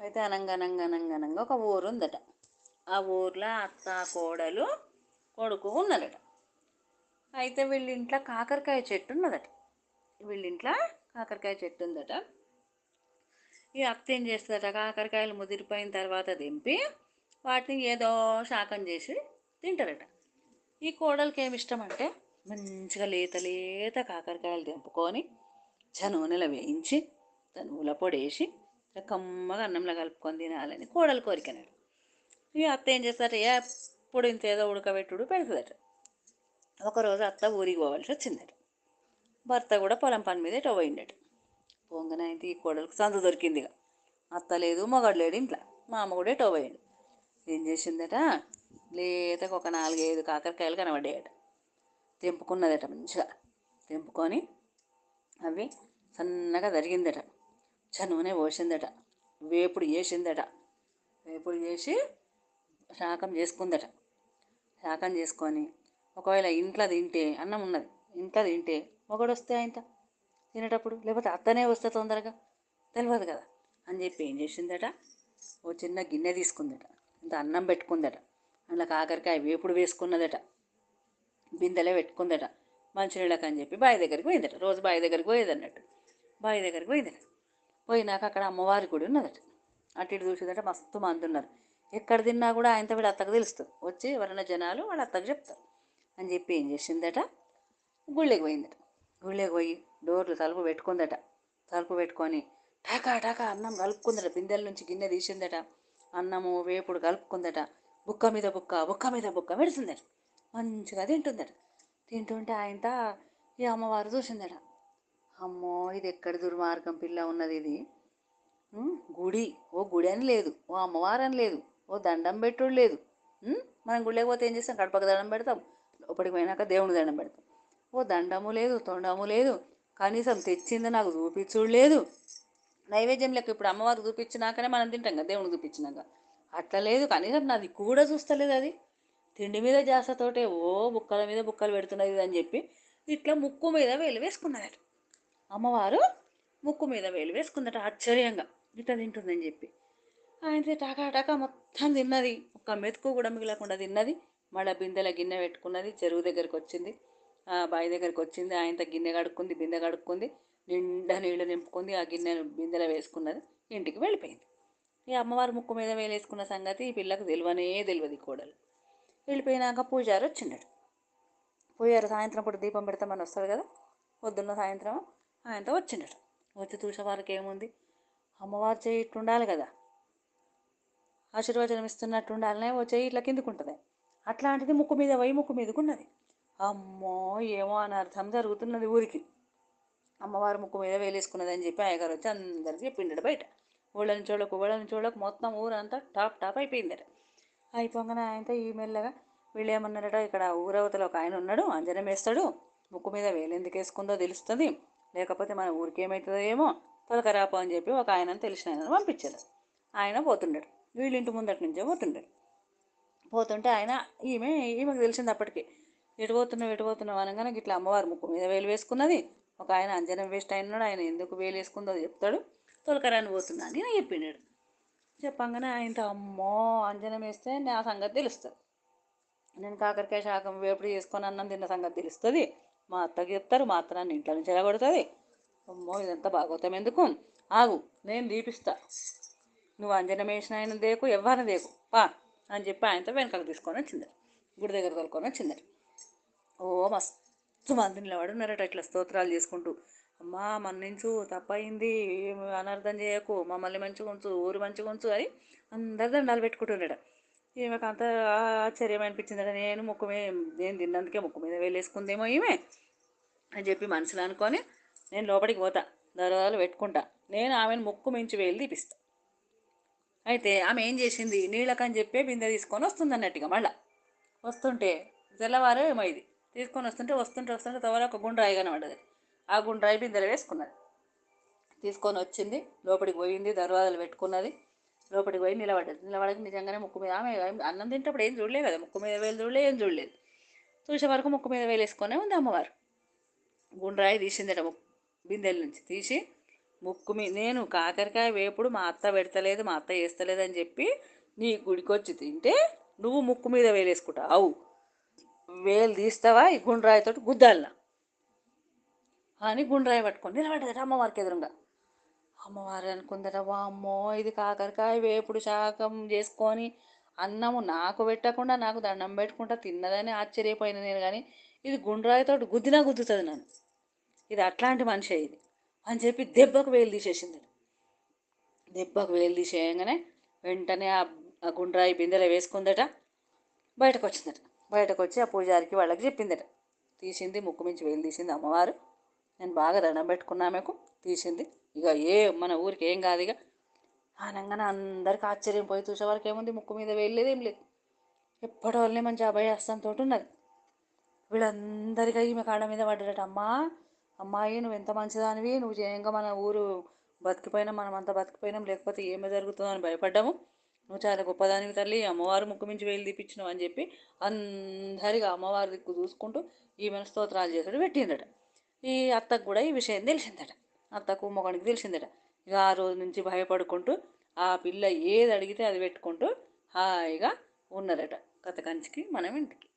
అయితే అనంగా అనంగా ఒక ఊరు ఉందట ఆ ఊర్లో అత్త కోడలు కొడుకు ఉన్నారట. అయితే వీళ్ళ ఇంట్లో కాకరకాయ చెట్టు ఉన్నదట. వీళ్ళ ఇంట్లో కాకరకాయ చెట్టు ఉందట. ఈ అత్త ఏం చేస్తుందట? కాకరకాయలు ముదిరిపోయిన తర్వాత దింపి వాటిని ఏదో శాకం చేసి తింటారట. ఈ కోడలికి ఏమి ఇష్టం అంటే మంచిగా లేత లేత కాకరకాయలు తెంపుకొని నూనెలో వేయించి తనువుల పొడి వేసి కమ్మగా అన్నంలో కలుపుకొని తినాలని కోడలు కోరికనాడు ఇక అత్త ఏం చేస్తారట ఎప్పుడు ఇంత ఏదో ఉడకబెట్టుడు పెడుతుందట. ఒకరోజు అత్త ఊరికి పోవాల్సి వచ్చిందట. భర్త కూడా పొలం పని మీద ఎటో పోయిండట. పొంగన అయితే ఈ కోడలకు సందు దొరికింది ఇక అత్త లేదు మొగడు లేడు ఇంట్లో. మా అమ్మ కూడా ఎటో పోయిండు ఏం చేసిందట లేతకు ఒక నాలుగైదు కాకరకాయలు కనబడ్డాయట. తెంపుకున్నదట మంచిగా. తెంపుకొని అవి సన్నగా జరిగిందట నూనె పోసిందట. వేపుడు చేసిందట. వేపుడు చేసి శాకం చేసుకుందట. శాకం చేసుకొని ఒకవేళ ఇంట్లో తింటే అన్నం ఉన్నది ఇంట్లో తింటే ఒకడు వస్తే ఆయన తినేటప్పుడు? లేకపోతే అత్తనే వస్తే తొందరగా? తెలియదు కదా. అని చెప్పి ఏం చేసిందట? ఓ చిన్న గిన్నె తీసుకుందట. ఇంత అన్నం పెట్టుకుందట. అందులో కాకరకాయ వేపుడు వేసుకున్నదట. బిందెలే పెట్టుకుందట. మంచినీళ్ళకి అని చెప్పి బావి దగ్గరికి పోయిందట. రోజు బావి దగ్గరికి పోయేది అన్నట్టు. బావి దగ్గరికి పోయిందట. పోయినాక అక్కడ అమ్మవారి గుడి ఉన్నదట. అటు ఇటు చూసిందట మస్తు మంది ఉన్నారు. ఎక్కడ తిన్నా కూడా ఆయనతో వీళ్ళ అత్తకు తెలుస్తుంది. వచ్చి ఎవరైనా జనాలు వాళ్ళ అత్తకు చెప్తారు. అని చెప్పి ఏం చేసిందట? గుళ్ళకి పోయిందట. గుళ్ళకి పోయి డోర్లు తలుపు పెట్టుకుందట. తలుపు పెట్టుకొని టాకా టాకా అన్నం కలుపుకుందట. బిందెల నుంచి గిన్నె తీసిందట. అన్నము వేపుడు కలుపుకుందట. బుక్క మీద బుక్క బుక్క మీద బుక్క పెడుతుందట. మంచిగా తింటుందట. తింటుంటే ఆయనతో ఈ అమ్మవారు చూసిందట. అమ్మో ఇది ఎక్కడ దుర్మార్గం పిల్ల ఉన్నది ఇది? గుడి. ఓ గుడి అని లేదు. ఓ అమ్మవారు అని లేదు. ఓ దండం పెట్టుడు లేదు. మనం గుళ్ళకి పోతే ఏం చేస్తాం? కడపకు దండం పెడతాం. లోపలికి పోయినాక దేవుని దండం పెడతాం. ఓ దండము లేదు తొండము లేదు. కనీసం తెచ్చింది నాకు చూపించుడు లేదు. నైవేద్యం లెక్క ఇప్పుడు అమ్మవారికి చూపించినాకనే మనం తింటాం కదా దేవునికి చూపించినాక. అట్లా లేదు. కనీసం నాది కూడా చూస్తలేదు అది. తిండి మీద జాసతోటే ఓ బుక్కల మీద బుక్కలు పెడుతున్నది అని చెప్పి ఇట్లా ముక్కు మీద వేలు వేసుకున్నదట. అమ్మవారు ముక్కు మీద వేలు వేసుకుందట ఆశ్చర్యంగా. ఇట్లా తింటుందని చెప్పి. ఆయన టాకాటాక మొత్తం తిన్నది. ఒక్క మెతుకు కూడా మిగలకుండా తిన్నది. మళ్ళీ బిందెల గిన్నె పెట్టుకున్నది. చెరువు దగ్గరికి వచ్చింది. బావి దగ్గరికి వచ్చింది. ఆయనతో గిన్నె కడుక్కుంది బిందె కడుక్కుంది. నిండా నీళ్ళు నింపుకుంది. ఆ గిన్నె బిందెలో వేసుకున్నది. ఇంటికి వెళ్ళిపోయింది. ఈ అమ్మవారి ముక్కు మీద వేలేసుకున్న సంగతి ఈ పిల్లకు తెలివనే తెలియదు కోడలు. వెళ్ళిపోయినాక పూజారి వచ్చిండడు. పూజారి సాయంత్రం పూట దీపం పెడతామని వస్తాడు కదా. పొద్దున్న సాయంత్రం ఆయనతో వచ్చిండట. వచ్చి చూసేవారికి ఏముంది? అమ్మవారు చేయి ఇట్లుండాలి కదా. ఆశీర్వచనం ఇస్తున్నట్టు ఉండాలనే ఓ చేయి ఇట్లా కిందుకుంటుంది. అట్లాంటిది ముక్కు మీద వై ముక్కు మీదకున్నది. అమ్మో ఏమో అని అర్థం జరుగుతున్నది ఊరికి. అమ్మవారు ముక్కు మీద వేలేసుకున్నది అని చెప్పి అయ్యగారు వచ్చి అందరికి చెప్పిండడు బయట. ఊళ్ళని చూడకు ఊళ్ళని చూడకు మొత్తం ఊరంతా టాప్ టాప్ అయిపోయిందట. అయిపోగానే ఆయనతో ఈ మెల్లగా వీళ్ళు ఏమన్నారట ఇక్కడ ఊరవతలో ఒక ఆయన ఉన్నాడు అంజనం వేస్తాడు ముక్కు మీద వేలు ఎందుకు వేసుకుందో తెలుస్తుంది. లేకపోతే మన ఊరికి ఏమవుతుందో ఏమో తొలకరాపో అని చెప్పి ఒక ఆయన తెలిసిన ఆయన పంపించారు. ఆయన పోతుండాడు. వీళ్ళింటి ముందటి నుంచే పోతుండాడు. పోతుంటే ఆయన ఈమె ఈమెకు తెలిసింది అప్పటికి ఎటు పోతున్నావు ఎటు పోతున్నావు? అనగానే ఇట్లా అమ్మవారి ముక్కు మీద వేలు వేసుకున్నది. ఒక ఆయన అంజనం వేస్ట్ అయినాడు ఆయన ఎందుకు వేలు వేసుకుందో చెప్తాడు. తొలకరాని పోతున్నా అని చెప్పినాడు. చెప్పంగానే ఆయనతో అమ్మో అంజనం వేస్తే నా సంగతి తెలుస్తుంది. నేను కాకరకాయ శాఖం వేపుడు చేసుకొని అన్నం తిన్న సంగతి తెలుస్తుంది. మా అత్తకి చెప్తారు మా అత్త నన్ను ఇంట్లో నుంచి ఎలాగొడుతుంది. అమ్మో ఇదంతా బాగోతాం ఎందుకు? ఆగు నేను దీపిస్తా. నువ్వు అంజనమేషన్ ఆయన దేకు ఎవరిని దేకు పా అని చెప్పి ఆయనతో వెనకకు తీసుకొని వచ్చింది. గుడి దగ్గర తోలుకొని వచ్చింది. ఓ మస్తు మంది నిలబడి ఉన్నారట ఇట్లా స్తోత్రాలు చేసుకుంటూ. అమ్మా మన్నించు తప్పయింది అనర్థం చేయకు మమ్మల్ని మంచిగా ఉంచు ఊరు మంచిగా ఉంచు అని అందరు దండాలు పెట్టుకుంటున్నాడు ఈమెకు అంత ఆశ్చర్యం అనిపించిందట. నేను ముక్కు నేను తిన్నందుకే ముక్కు మీద వేలేసుకుందేమో ఈమె అని చెప్పి మనసులో అనుకొని నేను లోపలికి పోతా దర్వాజాలు పెట్టుకుంటా. నేను ఆమెను ముక్కు మించి వేలు తీపిస్తా. అయితే ఆమె ఏం చేసింది? నీళ్ళకని చెప్పే బిందె తీసుకొని వస్తుంది అన్నట్టుగా మళ్ళా. వస్తుంటే తెల్లవారు ఏమో ఇది. తీసుకొని వస్తుంటే వస్తుంటే వస్తుంటే తవర ఒక గుండ్రాయి కనబడ్డది. ఆ గుండ్రాయి బిందెలు వేసుకున్నది. తీసుకొని వచ్చింది లోపలికి పోయింది దర్వాజాలు పెట్టుకున్నది. లోపలికి పోయి నిలబడ్డది. నిలబడక నిజంగానే ముక్కు మీద ఆమె అన్నం తింటప్పుడు ఏం చూడలేదు కదా ముక్కు మీద వేలు చూడలే ఏం చూడలేదు. చూసే వరకు ముక్కు మీద వేలు వేసుకొనే ఉంది అమ్మవారు. గుండ్రాయి తీసిందట బిందెల నుంచి తీసి ముక్కు మీ నేను కాకరకాయ వేపుడు మా అత్త పెడతలేదు మా అత్త వేస్తలేదు అని చెప్పి నీ గుడికొచ్చి తింటే నువ్వు ముక్కు మీద వేలేసుకుంటావు అవు వేలు తీస్తావా ఈ గుండ్రాయితో గుద్దాలనా అని గుండ్రాయి పట్టుకొని నిలబడ్డదట అమ్మవారికి ఎదురుగా. అమ్మవారు అనుకుందట వామ్మో ఇది కాకరకాయ వేపుడు శాకం చేసుకొని అన్నము నాకు పెట్టకుండా నాకు దండం పెట్టుకుంటా తిన్నదని ఆశ్చర్యపోయిన నేను కానీ ఇది గుండ్రాయితో గుద్దినా గుద్దుతుంది నన్ను. ఇది అట్లాంటి మనిషి ఇది అని చెప్పి దెబ్బకు వేలు తీసేసింది దెబ్బకు వేలు తీసేయంగానే వెంటనే ఆ గుండ్రాయి బిందెలో వేసుకుందట బయటకు వచ్చిందట బయటకు వచ్చి ఆ పూజారికి వాళ్ళకి చెప్పిందట. తీసింది ముక్కు మించి వేలు తీసింది అమ్మవారు. నేను బాగా దండబెట్టుకున్నామేకు తీసింది. ఇక ఏ మన ఊరికి ఏం కాదు ఇక. అనగానే అందరికి ఆశ్చర్యం పోయి చూసేవారికి ఏముంది ముక్కు మీద వేయలేదు ఏం లేదు. ఎప్పటి వాళ్ళని మంచి అభయహస్తంతో ఉన్నది వీళ్ళందరికీ ఈమె కాళ్ళ మీద పడ్డట అమ్మా అమ్మాయి నువ్వు ఎంత మంచిదానివి నువ్వు చేయంగా మన ఊరు బతికిపోయినా మనం అంతా బతికిపోయినాం లేకపోతే ఏమో జరుగుతుందో అని భయపడ్డాము. నువ్వు చాలా గొప్పదానికి తల్లి అమ్మవారు ముక్కు మించి వేలు తీపించినావు అని చెప్పి అందరిగా అమ్మవారి దిక్కు చూసుకుంటూ ఈమెను స్తోత్రాలు చేసాడు పెట్టిందట. ఈ అత్తకు కూడా ఈ విషయం తెలిసిందట. అత్తకు మొగనికి తెలిసిందట. ఇక ఆ రోజు నుంచి భయపడుకుంటూ ఆ పిల్ల ఏది అడిగితే అది పెట్టుకుంటూ హాయిగా ఉన్నారట కథ కంచికి మనం ఇంటికి.